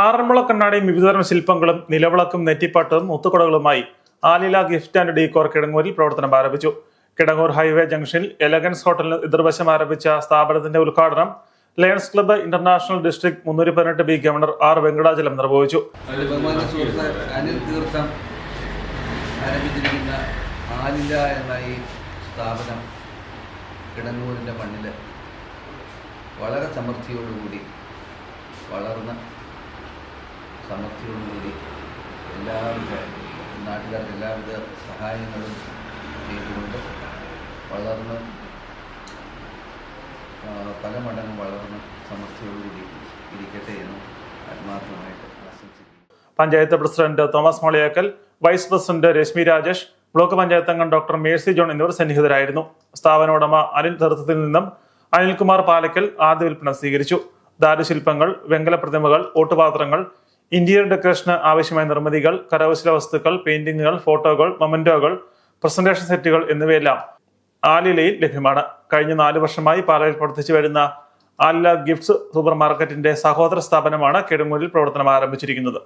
ആറന്മുള കണ്ണാടിയും വിവിധതരം ശില്പങ്ങളും നിലവിളക്കും നെറ്റിപ്പാട്ടും മുത്തുകുടകളുമായി ആലില ഗിഫ്റ്റ് ആൻഡ് ഡീകോർ കിടങ്ങൂരിൽ പ്രവർത്തനം ആരംഭിച്ചു. കിടങ്ങൂർ ഹൈവേ ജംഗ്ഷനിൽ എലഗൻസ് ഹോട്ടലിന് എതിർവശം ആരംഭിച്ച സ്ഥാപനത്തിന്റെ ഉദ്ഘാടനം ലയൺസ് ക്ലബ്ബ് ഇന്റർനാഷണൽ ഡിസ്ട്രിക്ട് മുന്നൂറ്റി പതിനെട്ട് ബി ഗവർണർ ആർ വെങ്കടാചലം നിർവഹിച്ചു. ആരംഭിച്ചിരിക്കുന്ന ആലില എന്ന ഈ സ്ഥാപനം കിടങ്ങൂരിന്റെ മണ്ണിൽ വളരെ സമൃദ്ധിയോടുകൂടി വളർന്ന് സമൃദ്ധിയോടുകൂടി എല്ലാവിധ നാട്ടുകാർക്ക് എല്ലാവിധ സഹായങ്ങളും ചെയ്തുകൊണ്ട് വളർന്ന് പല മടങ്ങ് വളർന്ന് സമൃദ്ധിയോടുകൂടി ഇരിക്കട്ടെ എന്ന് ആത്മാർത്ഥമായിട്ട് panchayat president Thomas Moliyakkal vice president Rashmi Rajesh block panchayat അംഗം ഡോക്ടർ മേഴ്സി ജോൺ എന്നിവർ സന്നിഹിതരായിരുന്നു. സ്ഥാപന ഉടമ അനിൽ തീർത്ഥത്തിൽ നിന്നും അനിൽകുമാർ പാലക്കൽ ആദ്യ വിൽപ്പന സ്വീകരിച്ചു. ദാരുശില്പങ്ങൾ വെങ്കല പ്രതിമകൾ ഓട്ടുപാത്രങ്ങൾ ഇന്റീരിയർ ഡെക്കറേഷന് ആവശ്യമായ നിർമ്മിതികൾ കരകൗശല വസ്തുക്കൾ പെയിന്റിങ്ങുകൾ ഫോട്ടോകൾ മൊമെന്റോകൾ പ്രസന്റേഷൻ സെറ്റുകൾ എന്നിവയെല്ലാം ആലിലയിൽ ലഭ്യമാണ്. കഴിഞ്ഞ നാല് വർഷമായി പാലയിൽ പ്രവർത്തിച്ചു വരുന്ന ആലില ഗിഫ്റ്റ്സ് സൂപ്പർ മാർക്കറ്റിന്റെ സഹോദര സ്ഥാപനമാണ് കിടങ്ങൂരിൽ പ്രവർത്തനം ആരംഭിച്ചിരിക്കുന്നത്.